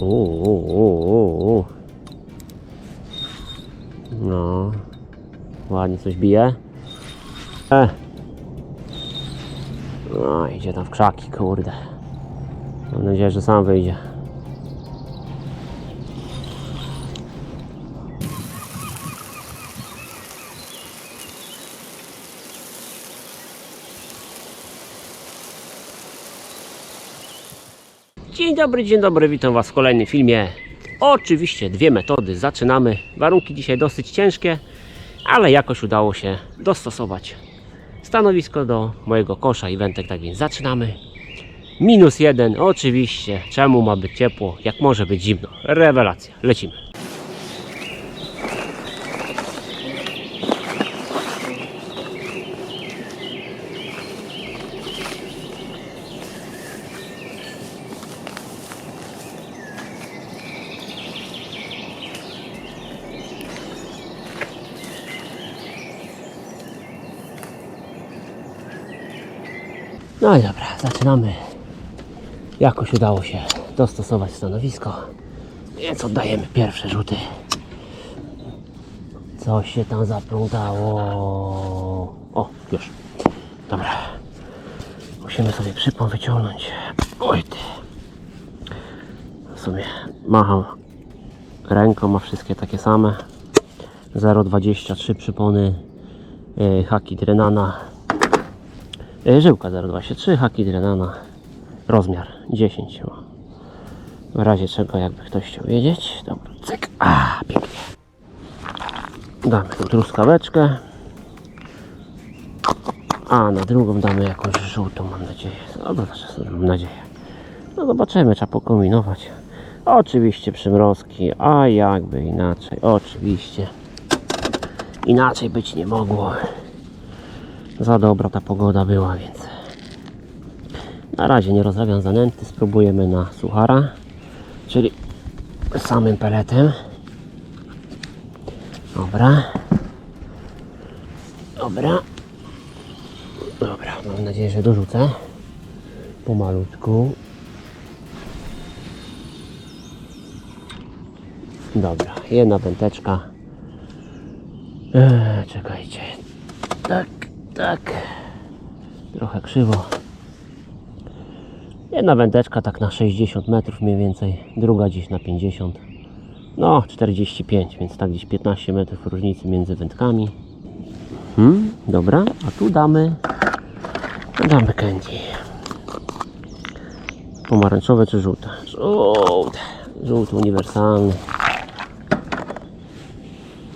Uuu, uuu, uuu. No. Ładnie coś bije. E. No, idzie tam w krzaki, kurde. Mam nadzieję, że sam wyjdzie. Dzień dobry, dzień dobry, witam Was w kolejnym filmie. Oczywiście dwie metody, zaczynamy. Warunki dzisiaj dosyć ciężkie, ale jakoś udało się dostosować stanowisko do mojego kosza i wętek, tak więc zaczynamy. Minus jeden, oczywiście. Czemu ma być ciepło, jak może być zimno? Rewelacja, lecimy. No i dobra, zaczynamy. Jakoś udało się dostosować stanowisko, więc oddajemy pierwsze rzuty. Coś się tam zaplątało. O, już. Dobra. Musimy sobie przypon wyciągnąć. Oj ty. W sumie macham ręką, ma wszystkie takie same. 0,23 przypony yy, haki Drenana Żyłka 023, haki drenana, rozmiar 10. o. W razie czego jakby ktoś chciał wiedzieć. Dobra, cyk. A, pięknie. Damy tu truskaweczkę. A na drugą damy jakąś żółtą, mam nadzieję. Dobra, mam nadzieję. No zobaczymy, trzeba pokombinować. Oczywiście przymrozki, a jakby inaczej. Oczywiście. Inaczej być nie mogło za dobra ta pogoda była, więc na razie nie rozrabiam zanęty, spróbujemy na suchara, czyli samym peletem. Dobra. Dobra. Dobra, mam nadzieję, że dorzucę pomalutku. Dobra, jedna węteczka. Eee, czekajcie. Tak, tak. Trochę krzywo. Jedna wędeczka tak na 60 metrów mniej więcej, druga gdzieś na 50. No, 45, więc tak gdzieś 15 metrów różnicy między wędkami. Hmm, dobra, a tu damy damy candy. Pomarańczowe czy żółte? Żółte. Żółty uniwersalny.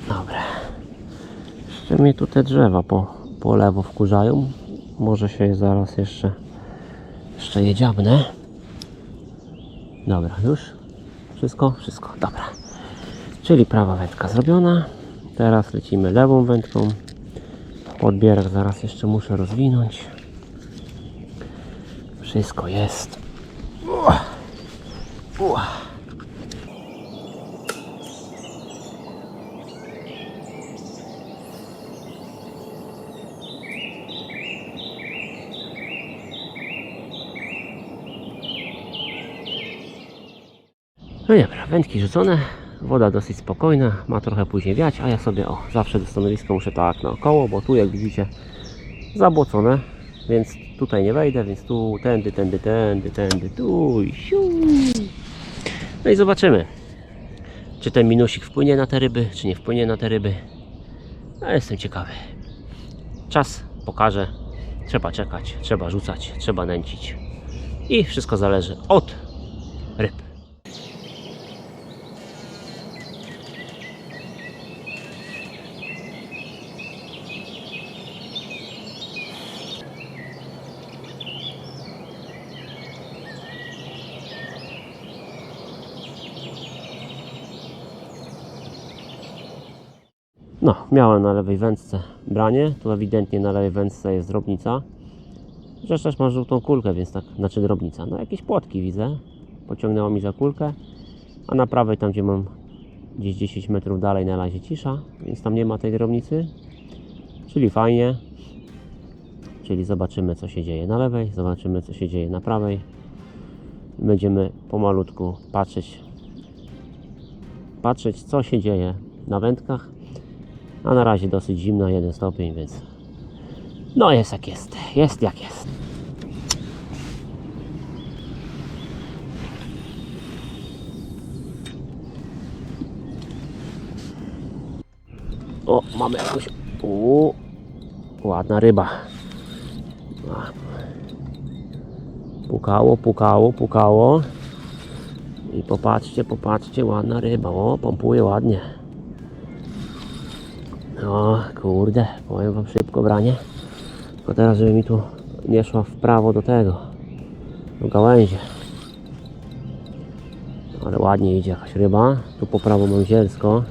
Dobra. Jeszcze mnie tu te drzewa po, po lewo wkurzają. Może się zaraz jeszcze jeszcze je dziabnę. Dobra, już? Wszystko? Wszystko, dobra. Czyli prawa wędka zrobiona. Teraz lecimy lewą wędką. Podbierak zaraz jeszcze muszę rozwinąć. Wszystko jest. Uah. Uah. No dobra, wędki rzucone, woda dosyć spokojna, ma trochę później wiać, a ja sobie o, zawsze do stanowiska muszę tak naokoło, bo tu jak widzicie zabłocone, więc tutaj nie wejdę, więc tu tędy, tędy, tędy, tędy, tu i siu. No i zobaczymy, czy ten minusik wpłynie na te ryby, czy nie wpłynie na te ryby. No jestem ciekawy. Czas pokaże, trzeba czekać, trzeba rzucać, trzeba nęcić i wszystko zależy od ryb. No, miałem na lewej wędce branie. Tu ewidentnie na lewej wędce jest drobnica. Rzecz też ma żółtą kulkę, więc tak, znaczy drobnica. No, jakieś płotki widzę. Pociągnęło mi za kulkę. A na prawej, tam gdzie mam gdzieś 10 metrów dalej, na razie cisza, więc tam nie ma tej drobnicy. Czyli fajnie. Czyli zobaczymy, co się dzieje na lewej, zobaczymy, co się dzieje na prawej. Będziemy pomalutku patrzeć, patrzeć co się dzieje na wędkach. A na razie dosyć zimno, jeden stopień, więc no jest jak jest, jest jak jest. O, mamy jakąś. Ładna ryba. Pukało, pukało, pukało. I popatrzcie, popatrzcie, ładna ryba. O, pompuje ładnie. No, kurde, powiem wam szybko branie. Tylko teraz, żeby mi tu nie szła w prawo do tego. Do gałęzi. Ale ładnie idzie jakaś ryba. Tu po prawo mam zielsko.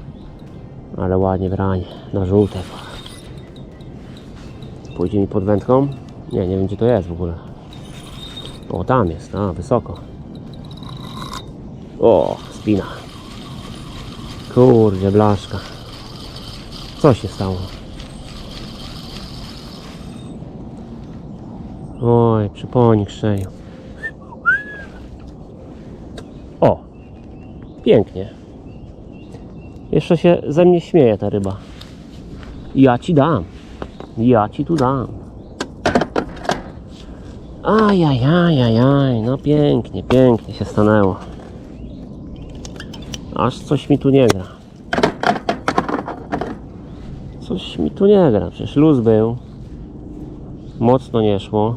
Ale ładnie branie. Na żółte. Pójdzie mi pod wędką? Nie, nie wiem gdzie to jest w ogóle. O, tam jest, a, wysoko. O, spina. Kurde, blaszka. Co się stało? Oj, przyponik strzelił. O! Pięknie. Jeszcze się ze mnie śmieje ta ryba. Ja ci dam. Ja ci tu dam. Ajajajajaj, no pięknie, pięknie się stanęło. Aż coś mi tu nie gra. Coś mi tu nie gra. Przecież luz był. Mocno nie szło.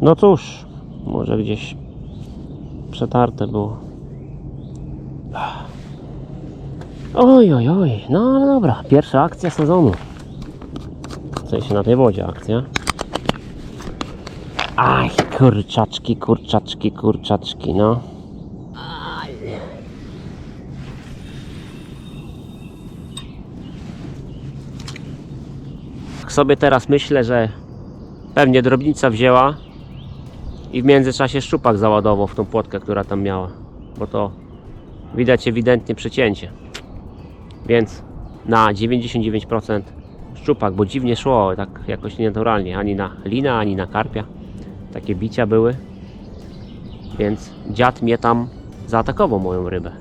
No cóż, może gdzieś przetarte było. Oj, oj, oj. No ale dobra. Pierwsza akcja sezonu. W sensie na tej wodzie akcja. Aj, kurczaczki, kurczaczki, kurczaczki, no. Sobie teraz myślę, że pewnie drobnica wzięła i w międzyczasie szczupak załadował w tą płotkę, która tam miała. Bo to widać ewidentnie przecięcie. Więc na 99% szczupak, bo dziwnie szło, tak jakoś nienaturalnie, ani na lina, ani na karpia. Takie bicia były. Więc dziad mnie tam zaatakował moją rybę.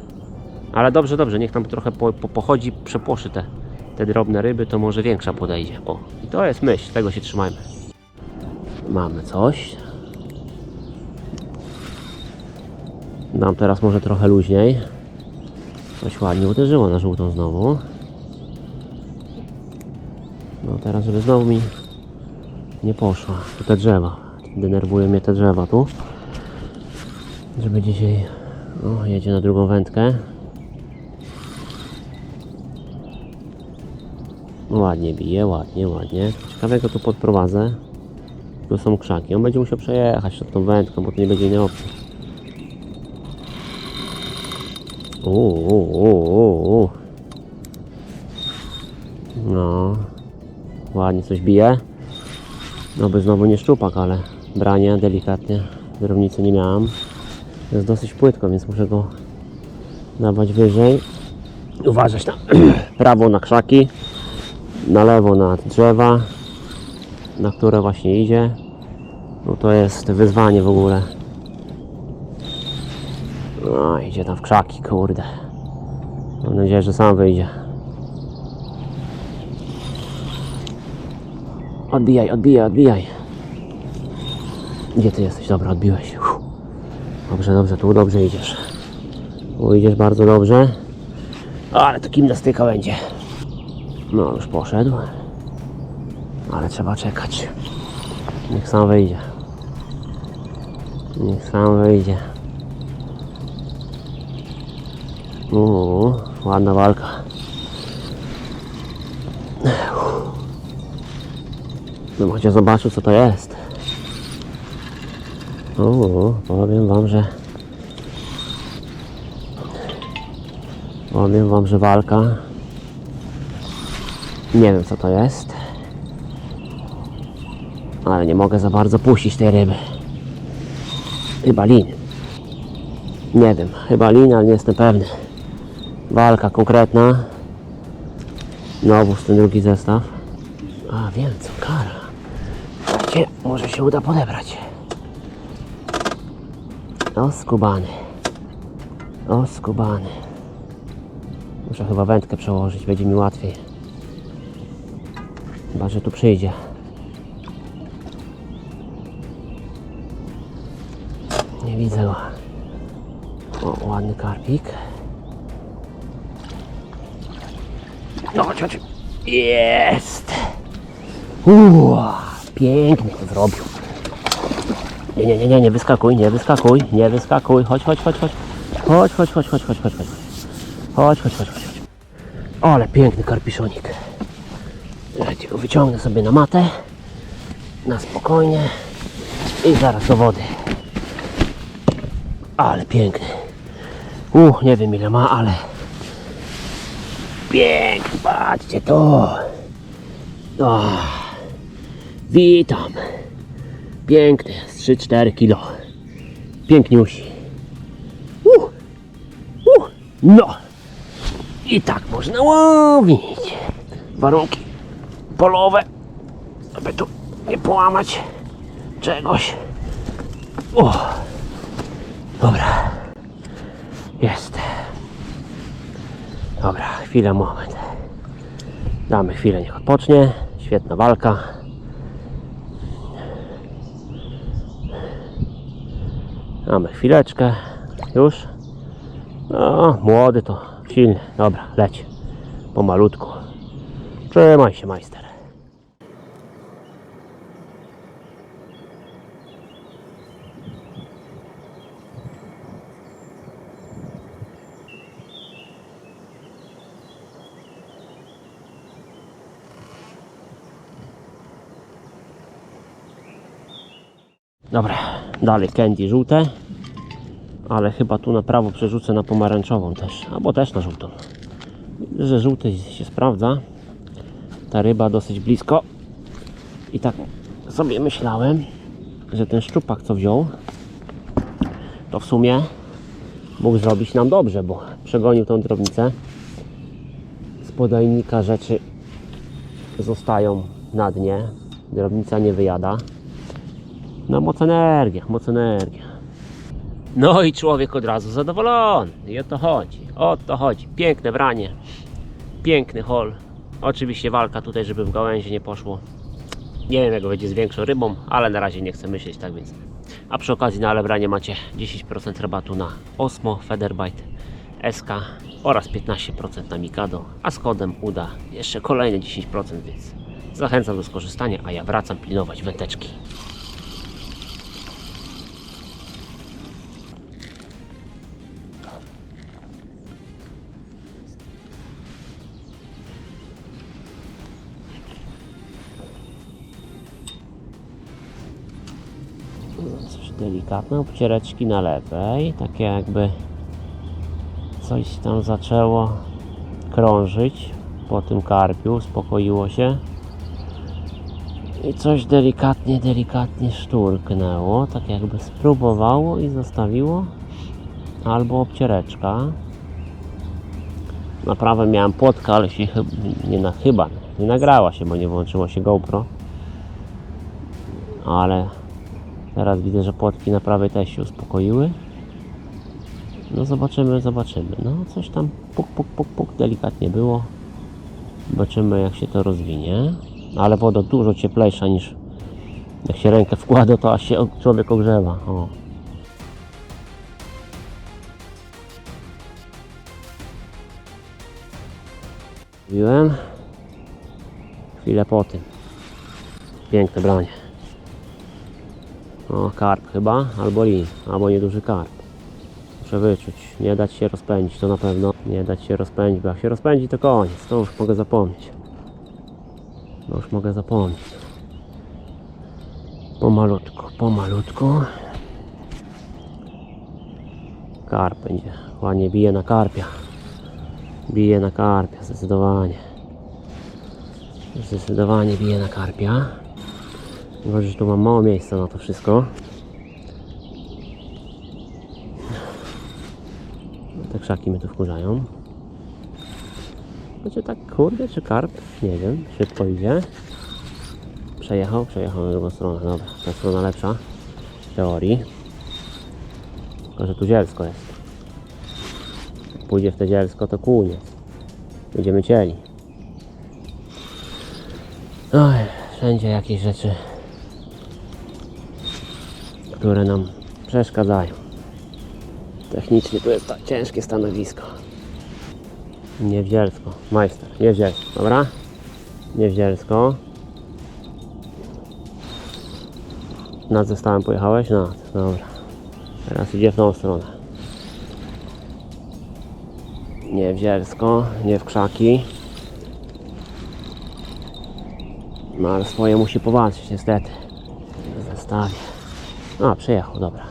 Ale dobrze, dobrze, niech tam trochę po, po, pochodzi, przepłoszy te, te drobne ryby, to może większa podejdzie. O, i to jest myśl, tego się trzymajmy. Mamy coś. Dam teraz może trochę luźniej. Coś ładnie uderzyło na żółtą znowu. No teraz, żeby znowu mi nie poszła. Tu te drzewa. Denerwują mnie te drzewa tu. Żeby dzisiaj... O, jedzie na drugą wędkę. Ładnie bije, ładnie, ładnie. Ciekawego tu podprowadzę. Tu są krzaki. On będzie musiał przejechać tą wędką, bo to nie będzie innej opcji. No. Ładnie coś bije. No by znowu nie szczupak, ale branie delikatnie. Drobnicy nie miałam. Jest dosyć płytko, więc muszę go dawać wyżej. Uważać na prawo na krzaki, na lewo na drzewa, na które właśnie idzie. No to jest wyzwanie w ogóle. No, idzie tam w krzaki, kurde. Mam nadzieję, że sam wyjdzie. Odbijaj, odbijaj, odbijaj. Gdzie ty jesteś? Dobra, odbiłeś. Uff. Dobrze, dobrze, tu dobrze idziesz. Tu idziesz bardzo dobrze. Ale to gimnastyka będzie. No, już poszedł. Ale trzeba czekać. Niech sam wyjdzie. Niech sam wyjdzie. Uuu, ładna walka. No chociaż zobaczył co to jest. Uuu, powiem wam, że powiem wam, że walka nie wiem co to jest. Ale nie mogę za bardzo puścić tej ryby. Chyba lin. Nie wiem, chyba lin, ale nie jestem pewny. Walka konkretna. Znowu ten drugi zestaw. A wiem co, kara. Słuchajcie, może się uda podebrać? No skubany. O, skubany. Muszę chyba wędkę przełożyć, będzie mi łatwiej. Chyba, że tu przyjdzie. Nie widzę go. O, ładny karpik. No, chodź, chodź. Jest! Uuu, pięknie to zrobił. Nie, nie, nie, nie, nie wyskakuj, nie wyskakuj, nie wyskakuj. Chodź, chodź, chodź, chodź. Chodź, chodź, chodź, chodź, chodź, chodź, chodź. Chodź, chodź, chodź. Ale piękny karpiszonik. Słuchajcie, go wyciągnę sobie na matę. Na spokojnie. I zaraz do wody. Ale piękny. Uch, nie wiem ile ma, ale piękny. Patrzcie to. O, witam. Piękny, z 3-4 kilo. Piękniusi. Uh, uh, no. I tak można łowić. Warunki polowe, aby tu nie połamać czegoś. O, dobra. Jest. Dobra, chwilę, moment. Damy chwilę, niech odpocznie. Świetna walka. Mamy chwileczkę. Już. No, młody to silny. Dobra, leć. Pomalutku. Trzymaj się, majster. Dobra, dalej candy żółte. Ale chyba tu na prawo przerzucę na pomarańczową też. Albo też na żółtą. Widzę, że żółty się sprawdza. Ta ryba dosyć blisko. I tak sobie myślałem, że ten szczupak co wziął, to w sumie mógł zrobić nam dobrze, bo przegonił tą drobnicę. Z podajnika rzeczy zostają na dnie. Drobnica nie wyjada. No moc energia, moc energia. No i człowiek od razu zadowolony. I o to chodzi. O to chodzi. Piękne branie. Piękny hol. Oczywiście walka tutaj, żeby w gałęzi nie poszło. Nie wiem jak będzie z większą rybą, ale na razie nie chcę myśleć, tak więc. A przy okazji na Alebranie macie 10% rabatu na Osmo, Featherbite, SK oraz 15% na Mikado, a z kodem UDA jeszcze kolejne 10%, więc zachęcam do skorzystania, a ja wracam pilnować węteczki. Delikatne, obciereczki na lewej, takie jakby coś tam zaczęło krążyć po tym karpiu, uspokoiło się. I coś delikatnie, delikatnie szturknęło, tak jakby spróbowało i zostawiło albo obciereczka. Na prawe miałem płotkę, ale się chyb- nie na chyba nie nagrała się, bo nie włączyło się GoPro. Ale Teraz widzę, że płotki na prawej też się uspokoiły. No zobaczymy, zobaczymy. No coś tam puk, puk, puk, puk delikatnie było. Zobaczymy jak się to rozwinie. Ale woda dużo cieplejsza niż jak się rękę wkłada, to aż się człowiek ogrzewa. O. Mówiłem. Chwilę po tym. Piękne branie. O, karp chyba, albo lin, albo nieduży karp. Muszę wyczuć, nie dać się rozpędzić, to na pewno. Nie dać się rozpędzić, bo jak się rozpędzi to koniec, to już mogę zapomnieć. To już mogę zapomnieć. Pomalutku, pomalutku. Karp będzie, ładnie bije na karpia. Bije na karpia, zdecydowanie. Zdecydowanie bije na karpia. Uważaj, że tu mam mało miejsca na to wszystko. Te krzaki mnie tu wkurzają. Znaczy tak, kurde, czy karp? Nie wiem, szybko idzie. Przejechał, przejechał na drugą stronę. Dobra, ta strona lepsza. W teorii. Tylko, że tu zielsko jest. pójdzie w te zielsko, to kłuniec. Będziemy cieli. Oj, wszędzie jakieś rzeczy, które nam przeszkadzają. Technicznie to jest tak ciężkie stanowisko. Nie w zielsko, majster, nie w zielsko, dobra? Nie w zielsko. Nad zestawem pojechałeś? Nad, dobra. Teraz idzie w tą stronę. Nie nie w krzaki. No ale swoje musi powalczyć niestety. W zestawie. A, przyjechał, dobra.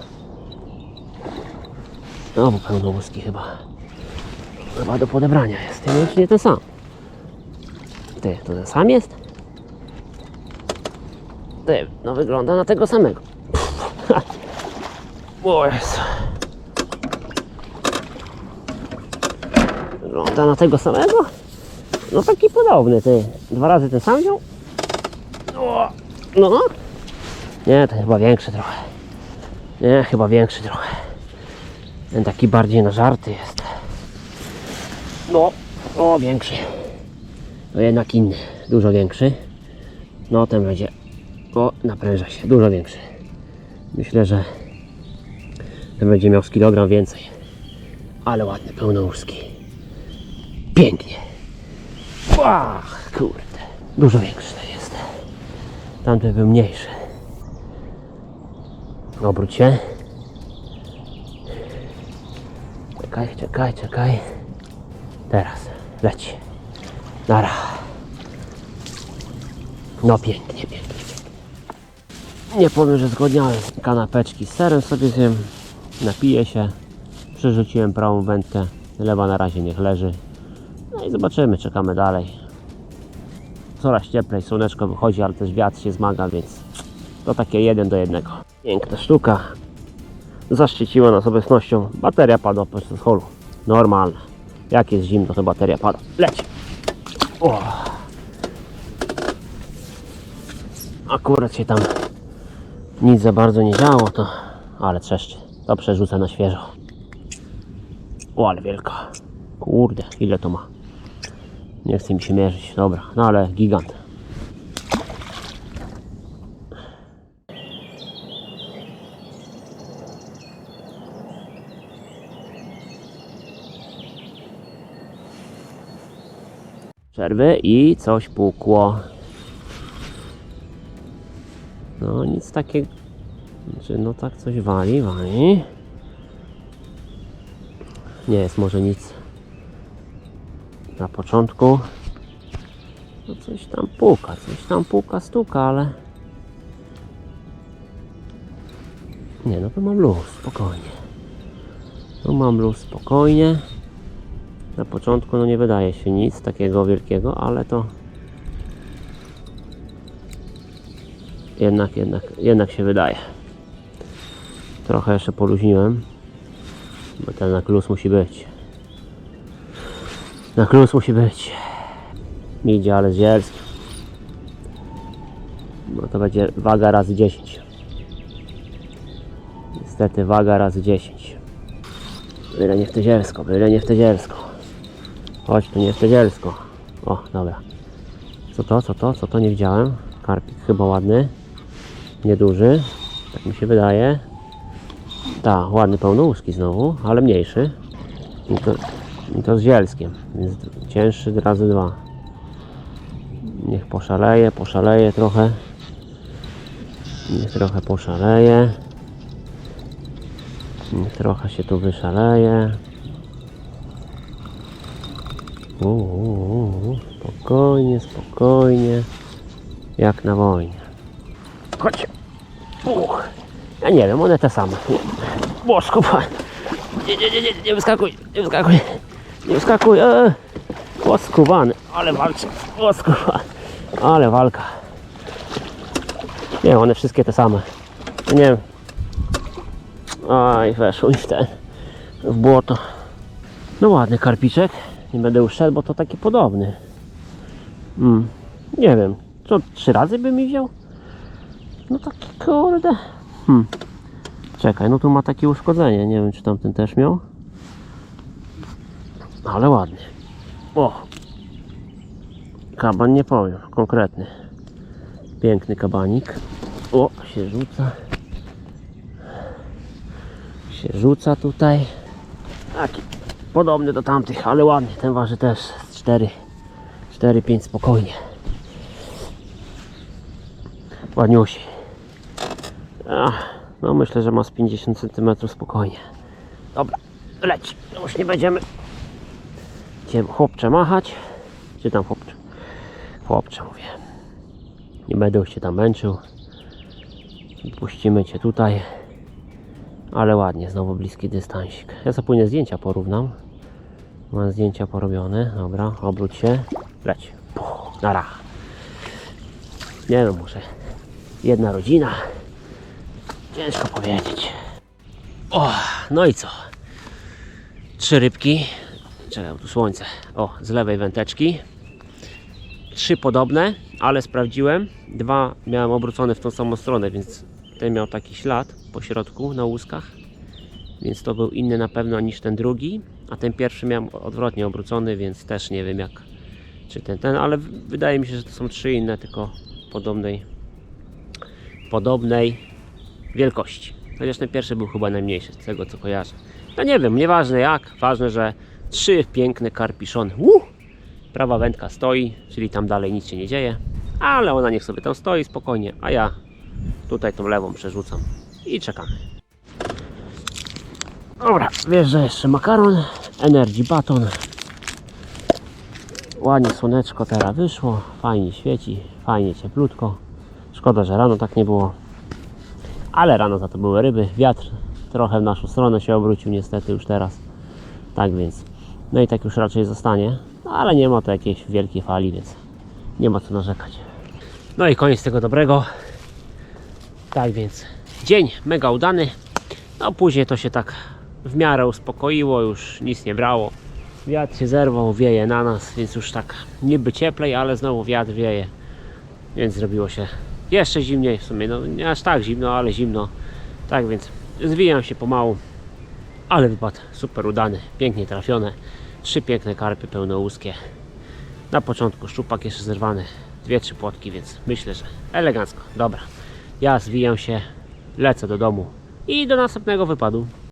No, bo pełnowózki chyba. Chyba do podebrania jest. Nie wiem, czy nie ten sam. Ty, to ten sam jest? Ty, no wygląda na tego samego. O Jezu. Wygląda na tego samego? No taki podobny, ty. Dwa razy ten sam wziął? No, no. Nie, to chyba większy trochę. Nie, chyba większy trochę. Ten taki bardziej na żarty jest. No, o większy. No jednak inny, dużo większy. No ten będzie, o napręża się, dużo większy. Myślę, że ten będzie miał z kilogram więcej. Ale ładny, pełnouski. Pięknie. Ach, kurde. Dużo większy jest. Tamten był mniejszy. Obróć się. Czekaj, czekaj, czekaj. Teraz leci. Nara. No pięknie, pięknie, pięknie. Nie powiem, że zgodniałem. Kanapeczki z serem sobie zjem. Napiję się. Przerzuciłem prawą wędkę. Lewa na razie niech leży. No i zobaczymy, czekamy dalej. Coraz cieplej, słoneczko wychodzi, ale też wiatr się zmaga, więc to takie jeden do jednego. Piękna sztuka. Zaszczyciła nas obecnością. Bateria padła po prostu z holu. Normalne. Jak jest zimno, to bateria pada. Leci. O. Akurat się tam nic za bardzo nie działo, to ale trzeszczy. To przerzucę na świeżo. O, ale wielka. Kurde, ile to ma? Nie chce mi się mierzyć. Dobra, no ale gigant. Przerwy i coś pukło. No nic takiego. Znaczy, no tak coś wali, wali. Nie jest może nic na początku. No coś tam puka, coś tam puka, stuka, ale... Nie, no to mam luz, spokojnie. No mam luz, spokojnie. Na początku no nie wydaje się nic takiego wielkiego, ale to... Jednak, jednak, jednak się wydaje. Trochę jeszcze poluźniłem. Bo ten na luz musi być. Na klus musi być. Idzie, ale z zielskim. No to będzie waga razy 10. Niestety waga razy 10. Byle nie w te zielsko, byle nie w te zielsko. Chodź tu nie w te zielsko. O, dobra. Co to, co to, co to nie widziałem? Karpik chyba ładny. Nieduży. Tak mi się wydaje. Tak, ładny pełnouski znowu, ale mniejszy. I to, i to z zielskiem, więc cięższy razy dwa. Niech poszaleje, poszaleje trochę. Niech trochę poszaleje. Niech trochę się tu wyszaleje. Uuu, spokojnie, spokojnie. Jak na wojnie. Chodź. Uch. Ja nie wiem, one te same. Bożku. Nie, nie, nie, nie, nie wyskakuj, nie wyskakuj. Nie wyskakuj. Eee. Oskubany, ale walczy. Oskubany. Ale walka. Nie, one wszystkie te same. Nie wiem. Aj, weszło i w ten. W błoto. No ładny karpiczek. Nie będę już szedł, bo to taki podobny. Mm. Nie wiem. Co, trzy razy by mi wziął? No taki kurde. Hmm. Czekaj, no tu ma takie uszkodzenie. Nie wiem, czy tamten też miał. ale ładny. O! Kaban nie powiem, konkretny. Piękny kabanik. O, się rzuca. Się rzuca tutaj. Taki podobny do tamtych, ale ładny. Ten waży też 4, 4-5 spokojnie. Ładniusi. No myślę, że ma z 50 cm spokojnie. Dobra, leć. Już nie będziemy cię chłopcze machać. Czy tam chłopcze? Chłopcze mówię. Nie będę już cię tam męczył. Puścimy cię tutaj. Ale ładnie, znowu bliski dystansik. Ja później zdjęcia porównam. Mam zdjęcia porobione. Dobra, obróć się. Leć. Puch, na rach. Nie wiem, muszę. Jedna rodzina. Ciężko powiedzieć. O, no i co? Trzy rybki. Czekaj, tu słońce. O, z lewej węteczki. Trzy podobne, ale sprawdziłem. Dwa miałem obrócone w tą samą stronę, więc ten miał taki ślad po środku na łuskach. Więc to był inny na pewno niż ten drugi. A ten pierwszy miałem odwrotnie obrócony, więc też nie wiem jak czy ten, ten, ale wydaje mi się, że to są trzy inne, tylko podobnej podobnej wielkości. Chociaż ten pierwszy był chyba najmniejszy z tego co kojarzę. No nie wiem, nieważne jak, ważne, że trzy piękne karpiszony. Uh! Prawa wędka stoi, czyli tam dalej nic się nie dzieje, ale ona niech sobie tam stoi spokojnie, a ja tutaj tą lewą przerzucam i czekamy. Dobra, że jeszcze makaron, energy baton. Ładnie słoneczko teraz wyszło, fajnie świeci, fajnie cieplutko. Szkoda, że rano tak nie było. Ale rano za to były ryby. Wiatr trochę w naszą stronę się obrócił niestety już teraz. Tak więc. No i tak już raczej zostanie. Ale nie ma to jakiejś wielkiej fali, więc nie ma co narzekać. No i koniec tego dobrego. Tak więc dzień mega udany. No później to się tak w miarę uspokoiło, już nic nie brało. Wiatr się zerwał, wieje na nas, więc już tak niby cieplej, ale znowu wiatr wieje. Więc zrobiło się jeszcze zimniej w sumie, no nie aż tak zimno, ale zimno. Tak więc zwijam się pomału, ale wypad super udany, pięknie trafione. Trzy piękne karpy pełnołuskie. Na początku szczupak jeszcze zerwany, dwie, trzy płotki, więc myślę, że elegancko. Dobra, ja zwijam się, lecę do domu i do następnego wypadu.